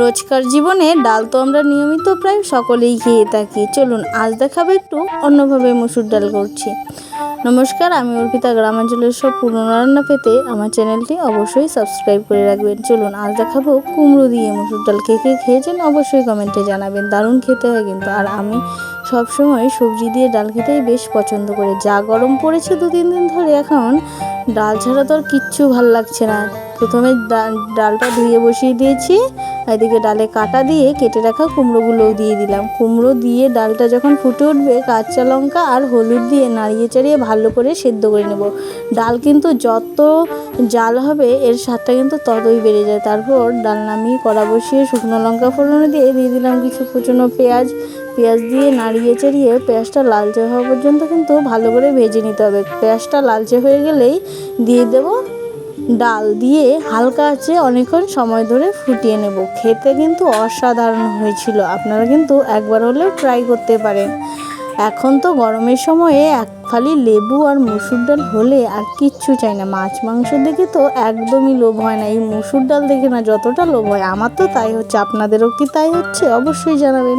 রোজকার জীবনে ডাল তো আমরা নিয়মিত প্রায় সকলেই খেয়ে থাকি। চলুন, আজ দেখাবো একটু অন্যভাবে মসুর ডাল করছি। নমস্কার, আমি অর্পিতা গ্রামাঞ্চলের সব পুরনো রান্না পেতে আমার চ্যানেলটি অবশ্যই সাবস্ক্রাইব করে রাখবেন। চলুন, আজ দেখাবো কুমড়ো দিয়ে মসুর ডাল কে কে খেয়েছেন অবশ্যই কমেন্টে জানাবেন। দারুণ খেতে হয় কিন্তু, আর আমি সবসময় সবজি দিয়ে ডাল খেতেই বেশ পছন্দ করি। যা গরম পড়েছে দু তিন দিন ধরে এখন, ডাল ছাড়া তো আর কিচ্ছু ভালো লাগছে না। প্রথমে ডালটা ধুয়ে বসিয়ে দিয়েছি এদিকে ডালে কাটা দিয়ে কেটে রাখা কুমড়োগুলোও দিয়ে দিলাম। কুমড়ো দিয়ে ডালটা যখন ফুটে উঠবে, কাঁচা লঙ্কা আর হলুদ দিয়ে নাড়িয়ে চাড়িয়ে ভালো করে সেদ্ধ করে নেব। ডাল কিন্তু যত জাল হবে, এর স্বাদটা কিন্তু ততই বেড়ে যায়। তারপর ডাল নামিয়ে কড়া বসিয়ে শুকনো লঙ্কা ফোড়নো দিয়ে দিয়ে দিলাম কিছু কুচনো পেঁয়াজ। পেঁয়াজ দিয়ে নাড়িয়ে চাড়িয়ে পেঁয়াজটা লালচে হওয়া পর্যন্ত কিন্তু ভালো করে ভেজে নিতে হবে। পেঁয়াজটা লালচে হয়ে গেলেই দিয়ে দেবো ডাল দিয়ে হালকা আছে অনেকক্ষণ সময় ধরে ফুটিয়ে নেব। খেতে কিন্তু অসাধারণ হয়েছিল। আপনারা কিন্তু একবার হলেও ট্রাই করতে পারেন। এখন তো গরমের সময়ে এক ফালি লেবু আর মুসুর ডাল হলে আর কিচ্ছু চাই না। মাছ মাংস দেখে তো একদমই লোভ হয় না। এই মুসুর ডাল দেখে না যতটা লোভ হয়। আমার তো তাই হচ্ছে, আপনাদেরও কি তাই হচ্ছে? অবশ্যই জানাবেন।